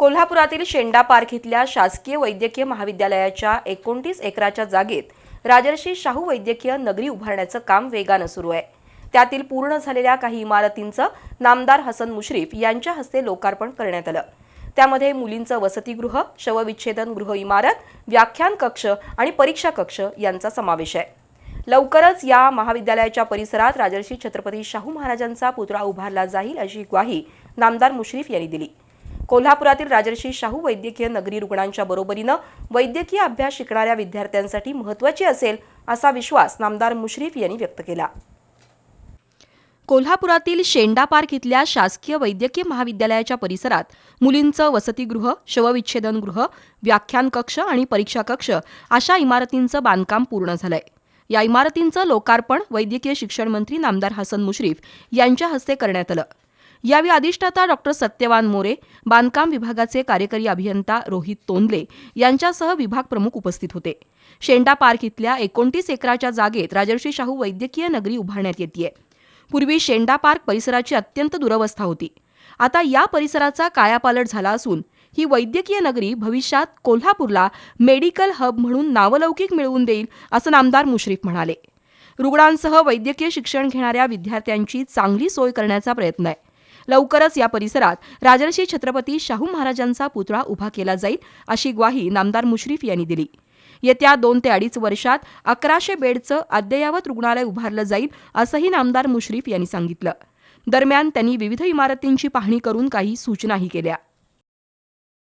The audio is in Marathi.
कोल्हापुरातील शेंडा पार्क इथल्या शासकीय वैद्यकीय महाविद्यालयाच्या एकोणतीस एकराच्या जागेत राजर्षी शाहू वैद्यकीय नगरी उभारण्याचं काम वेगानं सुरू आहे. त्यातील पूर्ण झालेल्या काही इमारतींचं नामदार हसन मुश्रीफ यांच्या हस्ते लोकार्पण करण्यात आलं. त्यामध्ये मुलींचं वसतिगृह शवविच्छेदन गृह इमारत व्याख्यान कक्ष आणि परीक्षा कक्ष यांचा समावेश आहे. लवकरच या महाविद्यालयाच्या परिसरात राजर्षी छत्रपती शाहू महाराजांचा पुतळा उभारला जाईल अशी ग्वाही नामदार मुश्रीफ यांनी दिली. कोल्हापुरातील राजर्षी शाहू वैद्यकीय नगरी रुग्णांच्या बरोबरीनं वैद्यकीय अभ्यास शिकणाऱ्या विद्यार्थ्यांसाठी महत्त्वाची असेल असा विश्वास नामदार मुश्रीफ यांनी व्यक्त केला. कोल्हापुरातील शेंडा पार्क इथल्या शासकीय वैद्यकीय महाविद्यालयाच्या परिसरात मुलींचं वसतिगृह शवविच्छेदनगृह व्याख्यान कक्ष आणि परीक्षा कक्ष अशा इमारतींचं बांधकाम पूर्ण झालंय. या इमारतींचं लोकार्पण वैद्यकीय शिक्षण मंत्री नामदार हसन मुश्रीफ यांच्या हस्ते करण्यात आलं. यावेळी अधिष्ठाता डॉक्टर सत्यवान मोरे बांधकाम विभागाचे कार्यकारी अभियंता रोहित तोंदले यांच्यासह विभाग प्रमुख उपस्थित होते. शेंडा पार्क इथल्या एकोणतीस एकराच्या जागेत राजर्षी शाहू वैद्यकीय नगरी उभारण्यात येते पूर्वी शेंडा पार्क परिसराची अत्यंत दुरवस्था होती. आता या परिसराचा कायापालट झाला असून ही वैद्यकीय नगरी भविष्यात कोल्हापूरला मेडिकल हब म्हणून नावलौकिक मिळवून देईल असं नामदार मुश्रीफ म्हणाले. रुग्णांसह वैद्यकीय शिक्षण घेणाऱ्या विद्यार्थ्यांची चांगली सोय करण्याचा प्रयत्न आहे. लवकरच या परिसरात राजर्षी छत्रपती शाहू महाराजांचा पुतळा उभा केला जाईल अशी ग्वाही नामदार मुश्रीफ यांनी दिली. येत्या दोन ते अडीच वर्षात अकराशे बेडचं अद्ययावत रुग्णालय उभारलं जाईल असंही नामदार मुश्रीफ यांनी सांगितलं. दरम्यान त्यांनी विविध इमारतींची पाहणी करून काही सूचनाही केल्या.